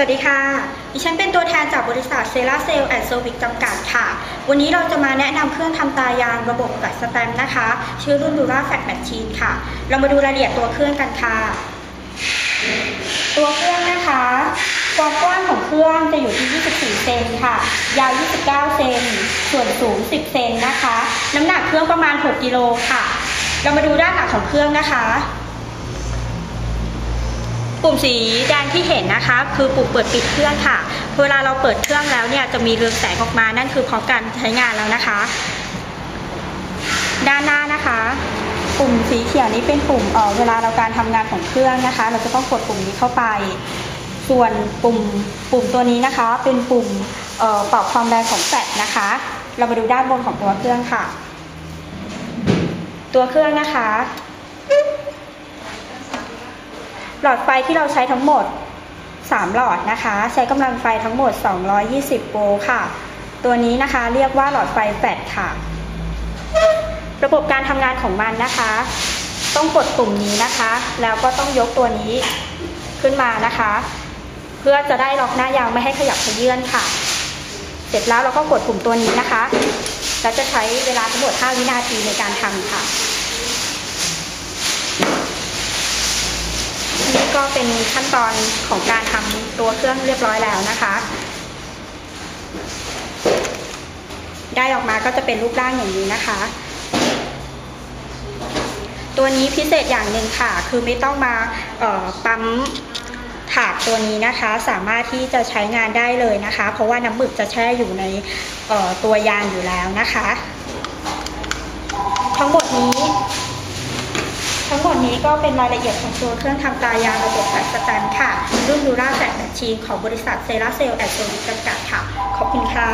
สวัสดีค่ะ ดิฉันเป็นตัวแทนจากบริษัทเซราเซลแอนด์เซอร์วิสจำกัดค่ะ วันนี้เราจะมาแนะนำเครื่องทำตายางระบบกัดสแตมป์นะคะ ชื่อรุ่นดูราแฟกแมชชีนค่ะ เรามาดูรายละเอียดตัวเครื่องกันค่ะ ตัวเครื่องนะคะ ความกว้างของเครื่องจะอยู่ที่ 24 เซนค่ะ ยาว 29 เซน ส่วนสูง 10 เซนนะคะ น้ำหนักเครื่องประมาณ 6 กิโลค่ะ เรามาดูด้านหลังของเครื่องนะคะ ปุ่มสีแดงที่เห็นนะคะ คือปุ่มเปิดปิดเครื่องค่ะ เวลาเราเปิดเครื่องแล้วเนี่ยจะมีเรืองแสงออกมานั่นคือพร้อมการใช้งานแล้วนะคะ ด้านหน้านะคะ ปุ่มสีเขียวนี้เป็นปุ่มเออเวลาเราการทำงานของเครื่องนะคะ เราจะต้องกดปุ่มนี้เข้าไป ส่วนปุ่มปุ่มตัวนี้นะคะ เป็นปุ่มเอ่อปรับความแรงของแฟลชนะคะ เรามาดูด้านบนของตัวเครื่องค่ะ ตัวเครื่องนะคะ หลอดไฟที่เราใช้ทั้งหมด 3 หลอดนะคะ ใช้กำลังไฟทั้งหมด 220 โวลต์ค่ะ ตัวนี้นะคะเรียกว่าหลอดไฟแฟลชค่ะ ระบบการทำงานของมันนะคะ ต้องกดปุ่มนี้นะคะ แล้วก็ต้องยกตัวนี้ขึ้นมานะคะ เพื่อจะได้ล็อกหน้ายางไม่ให้ขยับขยื่นค่ะ เสร็จแล้วเราก็กดปุ่มตัวนี้นะคะ แล้วจะใช้เวลาทั้งหมด 5 วินาทีในการทำค่ะ นี่ก็ เป็นขั้นตอนของการทำตัวเครื่องเรียบร้อยแล้วนะคะ ได้ออกมาก็จะเป็นรูปร่างอย่างนี้นะคะ ตัวนี้พิเศษอย่างหนึ่งค่ะ คือไม่ต้องมาปั๊มถาดตัวนี้นะคะสามารถที่จะใช้งานได้เลยนะคะ เพราะว่าน้ำหมึกจะแช่อยู่ในตัวยางอยู่แล้วนะคะ ทั้งหมดนี้ ทั้งหมดนี้ก็เป็นรายละเอียดของตัวเครื่องทำตายางระบบแฟลชสแตนค่ะ รุ่นดูราแฟลชแมชชีนของบริษัทเซราเซลแอนด์โซลิจำกัดค่ะ ขอบคุณค่ะ